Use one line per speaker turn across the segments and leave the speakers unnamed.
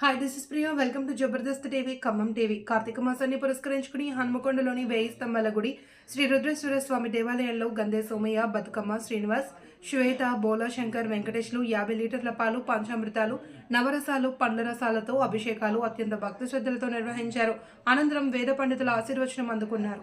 Hi this is Priya welcome to Jabardasth TV Khammam TV Karthika మాసాన్ని పురస్కరించుకుని హన్మకొండలోని వేయి స్తంభాల గుడి శ్రీ రుద్రేశ్వర స్వామి దేవాలయంలో గందే సోమయ్య బతుకమ్మ శ్రీనివాస్ శ్వేత బోలా శంకర్ వెంకటేష్లు యాభై లీటర్ల పాలు పంచామృతాలు నవరసాలు పండ్ల రసాలతో అభిషేకాలు అత్యంత భక్తి శ్రద్ధలతో నిర్వహించారు. అనంతరం వేద పండితుల ఆశీర్వచనం అందుకున్నారు.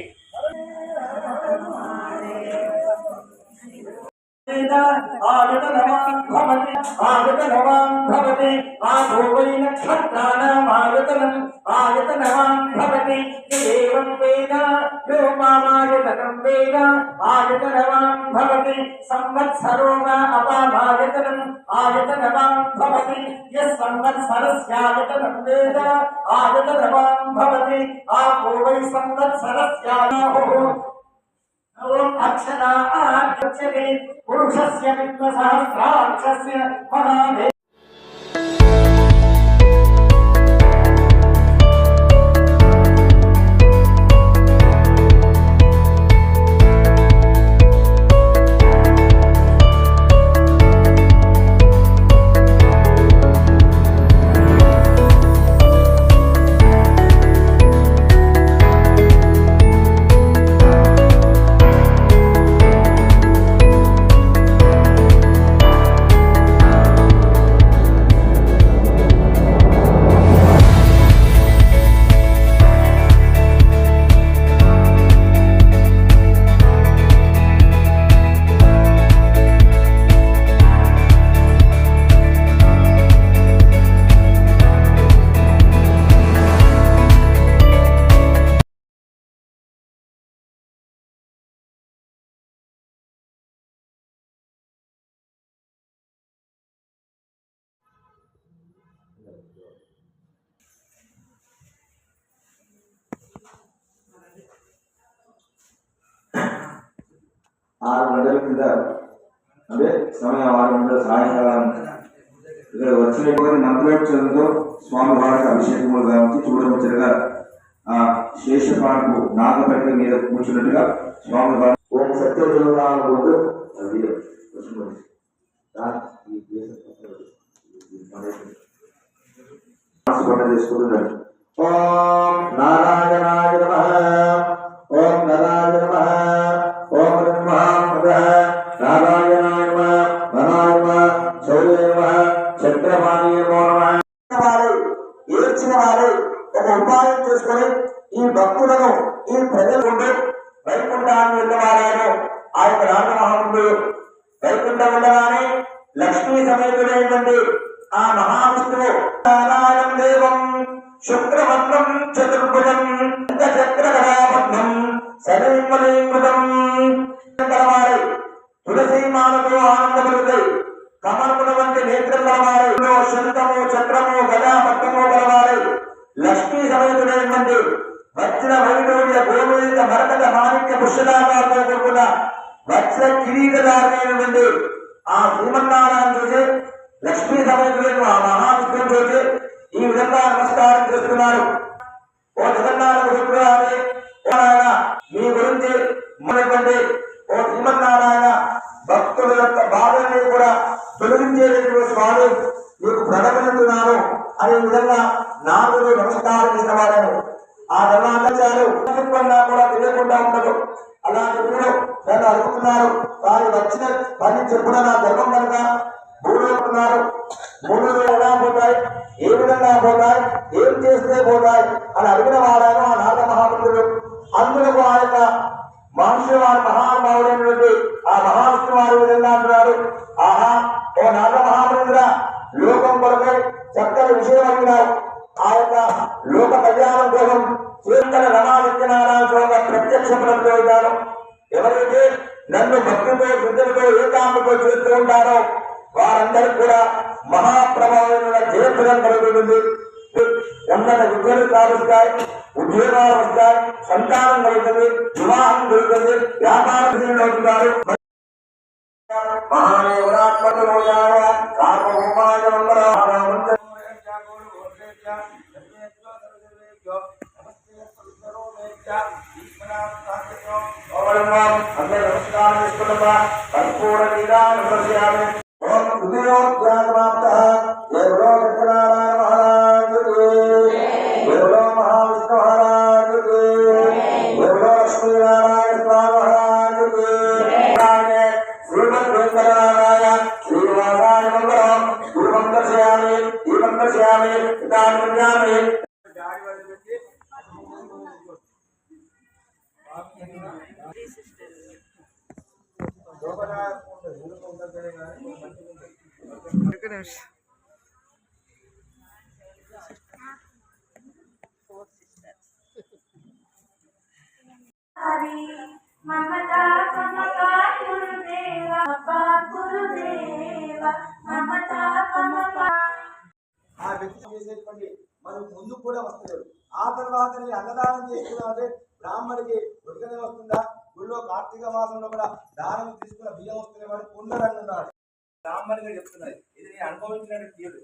దామోదర స్వామికి
జై జై
గురు కార్తీక దామోదర
జై
ఆయుధనవాన్ భవతి ఆయుధనవాన్ భవతి ఆభోవై నక్షత్రాణం ఆయుధనం ఆయుధనవాన్ భవతి. ఏవం వేద యో మామాయుధనం వేద ఆయుధనవాన్ భవతి. సంవత్సరో వా అపామాయుధనం ఆయుధనవాన్ భవతి. యస్ अक्षरा पुरुषस्य से मनाभे
ఆరు గంటల కింద అంటే సమయం ఆరు గంటల సాయంకాలం. ఇక్కడ వచ్చినటువంటి మంత్రోచ్చరణతో స్వామి వారికి అభిషేకములు కాబట్టి చూడవచ్చుగా ఆ శేషపాకు నాగపట్ల మీద కూర్చున్నట్టుగా స్వామి వారి ఓం సత్యదేవరాముడు ఈ
భక్తులను ఈ ప్రజలు వైకుంఠాన్ని వెళ్ళవారాను ఆ యొక్క రాజమహాముడు వైకుంఠం ఉండగానే లక్ష్మీ సమేతుడైనటువంటి ఆ మహావిష్ణువు నారాయణ దేవం శుక్రవర్ణం చతుర్భుజం చక్రకరాబద్ధం శరీమలీకృతం వారి తులసీమాలతో ఆనందపడుతాయి కమలముల వంటి నేత్రం ఆ శ్రీమన్నారాయణ లక్ష్మీ సమేతుడైన ఆ మహావిష్ణువు ఈ విధంగా నమస్కారం చేస్తున్నారు. ఓ జగన్నారాయణ శుక్రవారి ఓ నాయన మీ గురించి మనటువంటి ఓ శ్రీమన్నారాయణ భక్తుల యొక్క బాధల్ని కూడా తొలగించేటటువంటి స్వామి మీకు ప్రకటిస్తున్నాను అనే విధంగా నాలుగు నమస్కారం చేసిన ఆ ధర్మాచారు కూడా తెలియకుండా ఉండదు. అలాంటి వీరు నన్ను అడుగుతున్నారు. వారు వచ్చిన పని చెప్పడం నా ధర్మం కనుక భూమిస్తున్నారు భూములు ఎలా పోతాయి? ఏ విధంగా పోతాయి? ఏం చేస్తే పోతాయి? అని అడిగిన వాడాను ఆ నాగ మహాపురుషుడు అందుకు ఆ యొక్క మహర్షి వారి మహానుభావుడైనటువంటి ఆ మహావిష్ణు వారి విధంగా అంటున్నాడు ఆహా ఓ నాగ మహాపురుషుడా లోకం కొరకై చక్కని విషయం అడిగినావు. ఆ యొక్క లోక కళ్యాణం కోసం శ్రీకర రమాదిత్యనారాయణ స్వామి ప్రత్యక్ష ప్రతిపాదన ఎవరైతే నన్ను భక్తితో వృద్ధులపై ఏకాంతతో చేస్తూ ఉంటారో వారందరూ కూడా మహాప్రభావమైన జయప్రదం కలుగుతుంది ఉన్నత విద్యలు సాధిస్తాయి ఉద్యోగాలు వస్తాయి సంతానం కలుగుతుంది వివాహం కలుగుతుంది వ్యాపారం అవుతున్నారు మహాదేవరాత్మకమోయాయ సార్వభౌమాయ మంగళ అందరూ నమస్కారం చేసుకున్నమ్మా కర్పూర నీరాన్ని ప్రశ్యామి ఓం ఉదయోద్యాగమాప్త ఎవరో సత్యనారాయణ మహారాజుకి ఎవరో మహావిష్ణు మహారాజుకి ఎవరో లక్ష్మీనారాయణ స్వామి మహారాజుకి శ్రీమద్ వెంకటనారాయ శ్రీనివాసాయ మంగళం దీపం దర్శయామి దీపం దర్శయామి
మమతా మమతా గురుదేవ గురుదేవ మమతా మమతా
ఆ వ్యక్తి చేసేటువంటి మనం ముందు కూడా వస్తలేదు. ఆ తర్వాత అన్నదానం చేస్తున్నామంటే బ్రాహ్మడికి ఉడకనే వస్తుందా? కార్తీక మాసంలో కూడా దానం తీసుకున్న బియ్యం వస్తున్న వాడు పుండరన్నాడు బ్రాహ్మణిగా చెప్తున్నది ఇది నేను అనుభవించినట్టు తీరు